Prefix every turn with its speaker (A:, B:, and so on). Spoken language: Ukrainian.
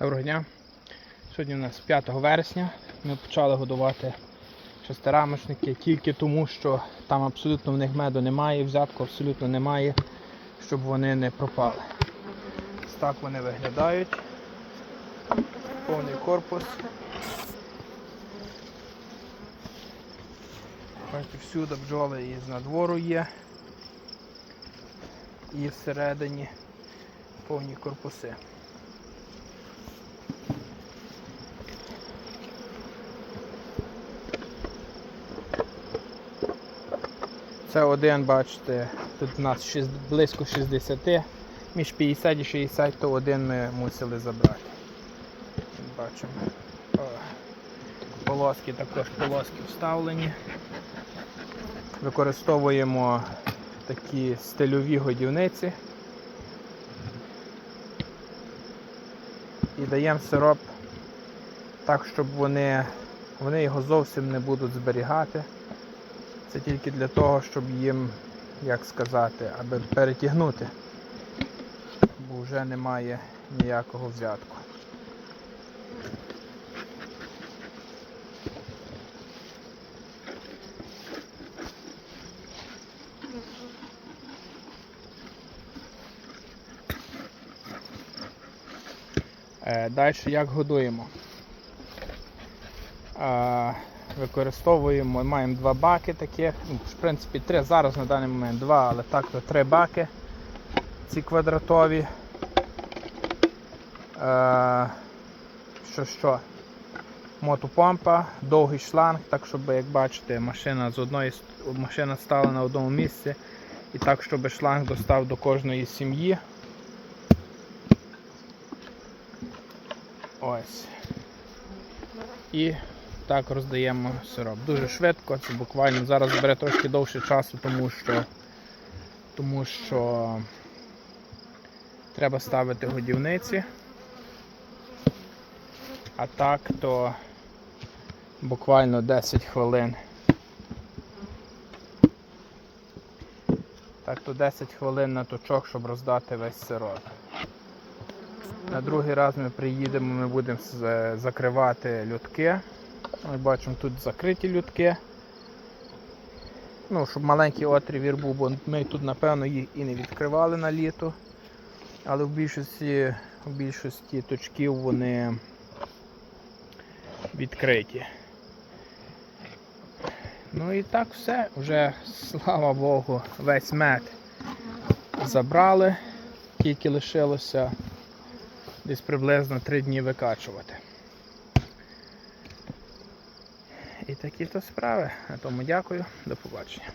A: Доброго дня. Сьогодні у нас 5 вересня. Ми почали годувати шестирамочники тільки тому, що там абсолютно в них меду немає, взятку абсолютно немає, щоб вони не пропали. Ось так вони виглядають. Повний корпус. Бачите, всюди бджоли і з надвору є. І всередині повні корпуси. Це один, бачите, тут у нас близько 60, між 50 і 60, то один ми мусили забрати. Бачимо. Полоски також полоски вставлені. Використовуємо такі стильові годівниці. І даємо сироп так, щоб вони, вони його зовсім не будуть зберігати. Це тільки для того, щоб їм, як сказати, аби перетягнути, бо вже немає ніякого взятку. Далі як годуємо? Використовуємо, маємо два баки таких, ну, в принципі три, зараз на даний момент два, але так то три баки, ці квадратові. Е, що що? Мотопомпа, довгий шланг, так щоб, як бачите, машина з одної машина стала на одному місці і так, щоб шланг достав до кожної сім'ї. Ось. І так роздаємо сироп. Дуже швидко, це буквально зараз бере трошки довше часу, тому що, тому що треба ставити годівниці. А так то буквально 10 хвилин. Так то 10 хвилин на точок, щоб роздати весь сироп. На другий раз ми приїдемо, ми будемо закривати льотки. Ми бачимо тут закриті льотки. Ну, щоб маленький отрівір був, бо ми тут, напевно, їх і не відкривали на літо. Але в більшості, в більшості точків вони відкриті. Ну і так все. Вже, слава Богу, весь мед забрали, тільки лишилося десь приблизно 3 дні викачувати. І такі то справи. На тому дякую, до побачення.